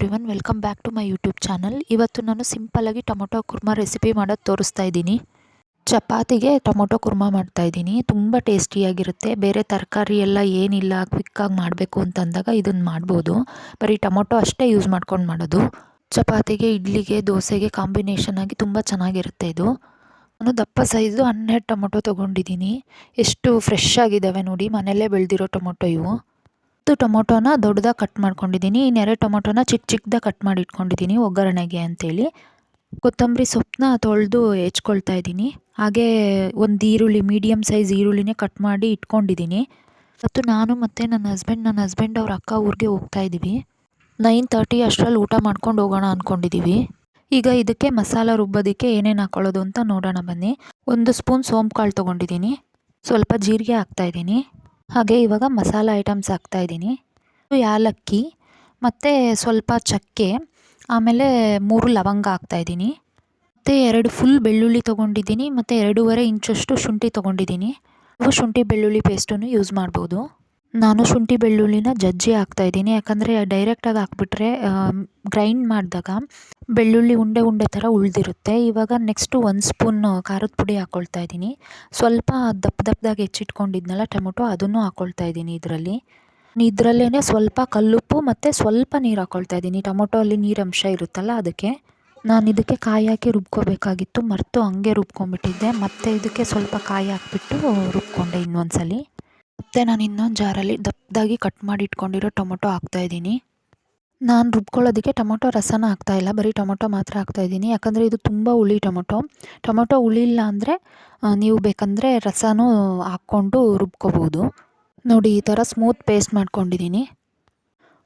Everyone welcome back to my YouTube channel ಇವತ್ತು ನಾನು ಸಿಂಪಲ್ಲಾಗಿ ಟೊಮೊಟೊ ಕುರ್ಮಾ ರೆಸಿಪಿ ಮಾಡೋದು ತೋರಿಸ್ತಾ ಇದ್ದೀನಿ. ಚಪಾತಿಗೆ ಟೊಮೊಟೊ ಕುರ್ಮಾ ಮಾಡ್ತಾ ಇದ್ದೀನಿ. ತುಂಬ ಟೇಸ್ಟಿಯಾಗಿರುತ್ತೆ ಬೇರೆ ತರಕಾರಿ ಎಲ್ಲ ಏನಿಲ್ಲ ಕ್ವಿಕ್ಕಾಗಿ ಮಾಡಬೇಕು ಅಂತಂದಾಗ ಇದನ್ನು ಮಾಡ್ಬೋದು. ಬರೀ ಟೊಮೊಟೊ ಅಷ್ಟೇ ಯೂಸ್ ಮಾಡ್ಕೊಂಡು ಮಾಡೋದು. ಚಪಾತಿಗೆ, ಇಡ್ಲಿಗೆ, ದೋಸೆಗೆ ಕಾಂಬಿನೇಷನ್ ಆಗಿ ತುಂಬ ಚೆನ್ನಾಗಿರುತ್ತೆ ಇದು. ನಾನು ದಪ್ಪ ಸೈಜು ಹನ್ನೆರಡು ಟೊಮೊಟೊ ತೊಗೊಂಡಿದ್ದೀನಿ. ಎಷ್ಟು ಫ್ರೆಶ್ ಆಗಿದ್ದಾವೆ ನೋಡಿ ಮನೆಯಲ್ಲೇ ಬೆಳೆದಿರೋ ಟೊಮೊಟೊ ಇವು. ಹತ್ತು ಟೊಮೊಟೊನ ದೊಡ್ಡದಾಗಿ ಕಟ್ ಮಾಡ್ಕೊಂಡಿದ್ದೀನಿ, ಇನ್ನೆರಡು ಟೊಮೊಟೊನ ಚಿಕ್ಕ ಚಿಕ್ಕದಾಗಿ ಕಟ್ ಮಾಡಿ ಇಟ್ಕೊಂಡಿದ್ದೀನಿ ಒಗ್ಗರಣೆಗೆ ಅಂತೇಳಿ. ಕೊತ್ತಂಬರಿ ಸೊಪ್ಪನ್ನ ತೊಳೆದು ಹೆಚ್ಕೊಳ್ತಾ ಇದ್ದೀನಿ. ಹಾಗೇ ಒಂದು ಈರುಳ್ಳಿ ಮೀಡಿಯಮ್ ಸೈಜ್ ಈರುಳ್ಳಿನೇ ಕಟ್ ಮಾಡಿ ಇಟ್ಕೊಂಡಿದ್ದೀನಿ. ಮತ್ತು ನಾನು ಮತ್ತು ನನ್ನ ಹಸ್ಬೆಂಡ್ ನನ್ನ ಹಸ್ಬೆಂಡ್ ಅವ್ರ ಅಕ್ಕ ಊರಿಗೆ ಹೋಗ್ತಾ ಇದ್ದೀವಿ ನೈನ್ ತರ್ಟಿ ಅಷ್ಟರಲ್ಲಿ ಊಟ ಮಾಡ್ಕೊಂಡು ಹೋಗೋಣ ಅಂದ್ಕೊಂಡಿದ್ದೀವಿ ಈಗ ಇದಕ್ಕೆ ಮಸಾಲ ರುಬ್ಬೋದಕ್ಕೆ ಏನೇನು ಹಾಕೊಳ್ಳೋದು ಅಂತ ನೋಡೋಣ ಬನ್ನಿ. ಒಂದು ಸ್ಪೂನ್ ಸೋಂಪು ಕಾಳು ತೊಗೊಂಡಿದ್ದೀನಿ. ಸ್ವಲ್ಪ ಜೀರಿಗೆ ಹಾಕ್ತಾಯಿದ್ದೀನಿ ಹಾಗೆ ಇವಾಗ ಮಸಾಲ ಐಟಮ್ಸ್ ಹಾಕ್ತಾಯಿದ್ದೀನಿ ಯಾಲಕ್ಕಿ, ಮತ್ತು ಸ್ವಲ್ಪ ಚಕ್ಕೆ, ಆಮೇಲೆ ಮೂರು ಲವಂಗ ಹಾಕ್ತಾಯಿದ್ದೀನಿ ಮತ್ತು ಎರಡು ಫುಲ್ ಬೆಳ್ಳುಳ್ಳಿ ತೊಗೊಂಡಿದ್ದೀನಿ, ಮತ್ತು ಎರಡೂವರೆ ಇಂಚಷ್ಟು ಶುಂಠಿ ತೊಗೊಂಡಿದ್ದೀನಿ. ಶುಂಠಿ ಬೆಳ್ಳುಳ್ಳಿ ಪೇಸ್ಟನ್ನು ಯೂಸ್ ಮಾಡ್ಬೋದು. ನಾನು ಶುಂಠಿ ಬೆಳ್ಳುಳ್ಳಿನ ಜಜ್ಜಿ ಹಾಕ್ತಾಯಿದ್ದೀನಿ ಯಾಕಂದರೆ ಡೈರೆಕ್ಟಾಗಿ ಹಾಕ್ಬಿಟ್ರೆ ಗ್ರೈಂಡ್ ಮಾಡಿದಾಗ ಬೆಳ್ಳುಳ್ಳಿ ಉಂಡೆ ಉಂಡೆ ಥರ ಉಳಿದಿರುತ್ತೆ. ಇವಾಗ ನೆಕ್ಸ್ಟು ಒಂದು ಸ್ಪೂನ್ ಖಾರದ ಪುಡಿ ಹಾಕ್ಕೊಳ್ತಾ ಇದ್ದೀನಿ. ಸ್ವಲ್ಪ ದಪ್ಪ ದಪ್ಪದಾಗಿ ಹೆಚ್ಚಿಟ್ಕೊಂಡಿದ್ನಲ್ಲ ಟೊಮೊಟೊ, ಅದನ್ನು ಹಾಕ್ಕೊಳ್ತಾ ಇದ್ದೀನಿ ಇದರಲ್ಲಿ. ಇದರಲ್ಲೇ ಸ್ವಲ್ಪ ಕಲ್ಲುಪ್ಪು ಮತ್ತು ಸ್ವಲ್ಪ ನೀರು ಹಾಕ್ಕೊಳ್ತಾ ಇದ್ದೀನಿ. ಟೊಮೊಟೊ ಅಲ್ಲಿ ನೀರಂಶ ಇರುತ್ತಲ್ಲ ಅದಕ್ಕೆ. ನಾನು ಇದಕ್ಕೆ ಕಾಯಿ ಹಾಕಿ ರುಬ್ಕೋಬೇಕಾಗಿತ್ತು. ಮರೆತು ಹಂಗೆ ರುಬ್ಕೊಂಡ್ಬಿಟ್ಟಿದ್ದೆ. ಮತ್ತು ಇದಕ್ಕೆ ಸ್ವಲ್ಪ ಕಾಯಿ ಹಾಕ್ಬಿಟ್ಟು ರುಬ್ಕೊಂಡೆ ಇನ್ನೊಂದು ಸಲ ಮತ್ತು ನಾನು ಇನ್ನೊಂದು ಜಾರಲ್ಲಿ ದಪ್ಪದಾಗಿ ಕಟ್ ಮಾಡಿ ಇಟ್ಕೊಂಡಿರೋ ಟೊಮೊಟೊ ಹಾಕ್ತಾಯಿದ್ದೀನಿ ನಾನು ರುಬ್ಕೊಳ್ಳೋದಕ್ಕೆ ಟೊಮೊಟೊ ರಸನ ಹಾಕ್ತಾಯಿಲ್ಲ ಬರೀ ಟೊಮೊಟೊ ಮಾತ್ರ ಹಾಕ್ತಾಯಿದ್ದೀನಿ ಯಾಕಂದರೆ ಇದು ತುಂಬ ಹುಳಿ ಟೊಮೊಟೊ. ಟೊಮೊಟೊ ಹುಳಿ ಇಲ್ಲ ಅಂದರೆ ನೀವು ಬೇಕಂದರೆ ರಸನೂ ಹಾಕ್ಕೊಂಡು ರುಬ್ಕೋಬೋದು. ನೋಡಿ, ಈ ಥರ ಸ್ಮೂತ್ ಪೇಸ್ಟ್ ಮಾಡ್ಕೊಂಡಿದ್ದೀನಿ.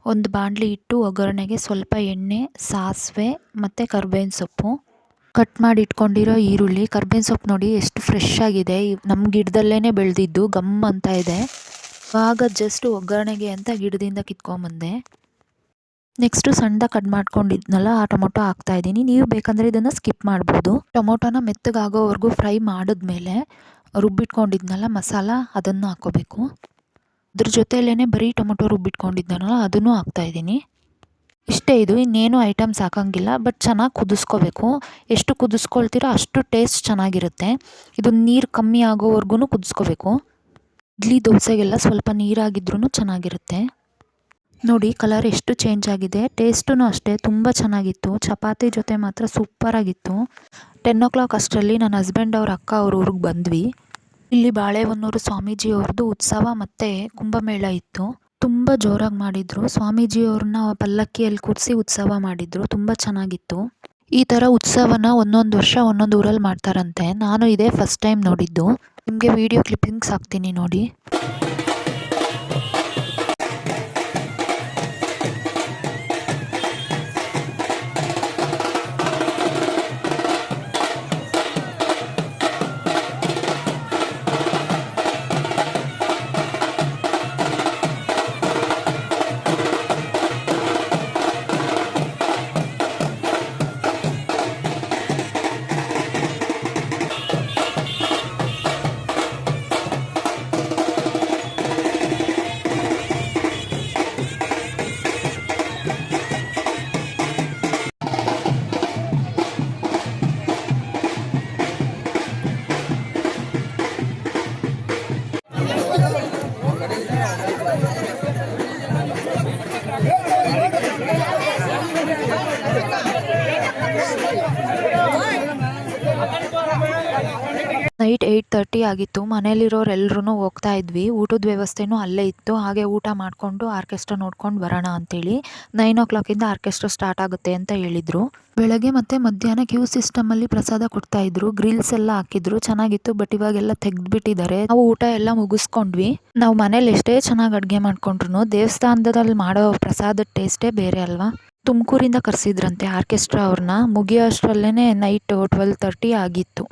ಒಂದು ಬಾಣಲಿ ಇಟ್ಟು ಒಗ್ಗರಣೆಗೆ ಸ್ವಲ್ಪ ಎಣ್ಣೆ, ಸಾಸಿವೆ ಮತ್ತು ಕರ್ಬೇವಿನ ಸೊಪ್ಪು. ಕಟ್ ಮಾಡಿ ಇಟ್ಕೊಂಡಿರೋ ಈರುಳ್ಳಿ, ಕರ್ಬೇವಿನ ಸೊಪ್ಪು ನೋಡಿ ಎಷ್ಟು ಫ್ರೆಶ್ ಆಗಿದೆ. ನಮ್ಮ ಗಿಡದಲ್ಲೇ ಬೆಳೆದಿದ್ದು, ಗಮ್ ಅಂತ ಇದೆ. ಆಗ ಜಸ್ಟ್ ಒಗ್ಗರಣೆಗೆ ಅಂತ ಗಿಡದಿಂದ ಕಿತ್ಕೊಂಬಂದೆ ನೆಕ್ಸ್ಟು ಸಣ್ಣದ ಕಟ್ ಮಾಡ್ಕೊಂಡಿದ್ನಲ್ಲ, ಆ ಟೊಮೊಟೊ ಹಾಕ್ತಾ ಇದ್ದೀನಿ. ನೀವು ಬೇಕಂದರೆ ಇದನ್ನು ಸ್ಕಿಪ್ ಮಾಡ್ಬೋದು. ಟೊಮೊಟೊನ ಮೆತ್ತಗಾಗೋವರೆಗೂ ಫ್ರೈ ಮಾಡಿದ್ಮೇಲೆ ರುಬ್ಬಿಟ್ಕೊಂಡಿದ್ನಲ್ಲ, ಮಸಾಲ ಅದನ್ನು ಹಾಕ್ಕೋಬೇಕು. ಅದ್ರ ಜೊತೆಯಲ್ಲೇ ಬರೀ ಟೊಮೊಟೊ ರುಬ್ಬಿಟ್ಕೊಂಡಿದ್ನಲ್ಲ, ಅದನ್ನು ಹಾಕ್ತಾಯಿದ್ದೀನಿ ಇಷ್ಟೇ ಇದು, ಇನ್ನೇನು ಐಟಮ್ಸ್ ಹಾಕೋಂಗಿಲ್ಲ ಬಟ್ ಚೆನ್ನಾಗಿ ಕುದಿಸ್ಕೋಬೇಕು. ಎಷ್ಟು ಕುದಿಸ್ಕೊಳ್ತೀರೋ ಅಷ್ಟು ಟೇಸ್ಟ್ ಚೆನ್ನಾಗಿರುತ್ತೆ. ಇದು ನೀರು ಕಮ್ಮಿ ಆಗೋವರೆಗೂ ಕುದಿಸ್ಕೋಬೇಕು. ಇಡ್ಲಿ ದೋಸೆಗೆಲ್ಲ ಸ್ವಲ್ಪ ನೀರಾಗಿದ್ರೂ ಚೆನ್ನಾಗಿರುತ್ತೆ. ನೋಡಿ ಕಲರ್ ಎಷ್ಟು ಚೇಂಜ್ ಆಗಿದೆ. ಟೇಸ್ಟೂ ಅಷ್ಟೇ, ತುಂಬ ಚೆನ್ನಾಗಿತ್ತು. ಚಪಾತಿ ಜೊತೆ ಮಾತ್ರ ಸೂಪರಾಗಿತ್ತು. ಟೆನ್ ಓ ಕ್ಲಾಕ್ ಅಷ್ಟರಲ್ಲಿ ನನ್ನ ಹಸ್ಬೆಂಡ್ ಅವ್ರ ಅಕ್ಕ ಅವ್ರ ಊರಿಗೆ ಬಂದ್ವಿ. ಇಲ್ಲಿ ಬಾಳೆಹೊನ್ನೂರು ಸ್ವಾಮೀಜಿಯವ್ರದ್ದು ಉತ್ಸವ ಮತ್ತು ಕುಂಭಮೇಳ ಇತ್ತು. ತುಂಬ ಜೋರಾಗಿ ಮಾಡಿದರು. ಸ್ವಾಮೀಜಿಯವ್ರನ್ನ ಪಲ್ಲಕ್ಕಿಯಲ್ಲಿ ಕೂರಿಸಿ ಉತ್ಸವ ಮಾಡಿದರು. ತುಂಬ ಚೆನ್ನಾಗಿತ್ತು. ಈ ಥರ ಉತ್ಸವನ ಒಂದೊಂದು ವರ್ಷ ಒಂದೊಂದು ಊರಲ್ಲಿ ಮಾಡ್ತಾರಂತೆ. ನಾನು ಇದೇ ಫಸ್ಟ್ ಟೈಮ್ ನೋಡಿದ್ದು. ನಿಮಗೆ ವಿಡಿಯೋ ಕ್ಲಿಪ್ಪಿಂಗ್ಸ್ ಹಾಕ್ತೀನಿ ನೋಡಿ. ನೈಟ್ ಏಯ್ಟ್ ತರ್ಟಿ ಆಗಿತ್ತು. ಮನೇಲಿರೋರೆಲ್ರೂ ಹೋಗ್ತಾ ಇದ್ವಿ. ಊಟದ ವ್ಯವಸ್ಥೆನೂ ಅಲ್ಲೇ ಇತ್ತು. ಹಾಗೆ ಊಟ ಮಾಡಿಕೊಂಡು ಆರ್ಕೆಸ್ಟ್ರಾ ನೋಡ್ಕೊಂಡು ಬರೋಣ ಅಂತೇಳಿ ನೈನ್ ಓ ಕ್ಲಾಕಿಂದ ಆರ್ಕೆಸ್ಟ್ರಾ ಸ್ಟಾರ್ಟ್ ಆಗುತ್ತೆ ಅಂತ ಹೇಳಿದರು. ಬೆಳಗ್ಗೆ ಮತ್ತು ಮಧ್ಯಾಹ್ನ ಕ್ಯೂ ಸಿಸ್ಟಮಲ್ಲಿ ಪ್ರಸಾದ ಕೊಡ್ತಾಯಿದ್ರು ಗ್ರಿಲ್ಸ್ ಎಲ್ಲ ಹಾಕಿದ್ರು. ಚೆನ್ನಾಗಿತ್ತು, ಬಟ್ ಇವಾಗೆಲ್ಲ ತೆಗೆದುಬಿಟ್ಟಿದ್ದಾರೆ. ನಾವು ಊಟ ಎಲ್ಲ ಮುಗಿಸ್ಕೊಂಡ್ವಿ. ನಾವು ಮನೇಲಿ ಎಷ್ಟೇ ಚೆನ್ನಾಗಿ ಅಡುಗೆ ಮಾಡ್ಕೊಂಡ್ರು ದೇವಸ್ಥಾನದಲ್ಲಿ ಮಾಡೋ ಪ್ರಸಾದದ ಟೇಸ್ಟೇ ಬೇರೆ ಅಲ್ವಾ? ತುಮಕೂರಿಂದ ಕರೆಸಿದ್ರಂತೆ ಆರ್ಕೆಸ್ಟ್ರಾ ಅವ್ರನ್ನ ಮುಗಿಯೋ ಅಷ್ಟರಲ್ಲೇ ನೈಟ್ ಟ್ವೆಲ್ ತರ್ಟಿ ಆಗಿತ್ತು.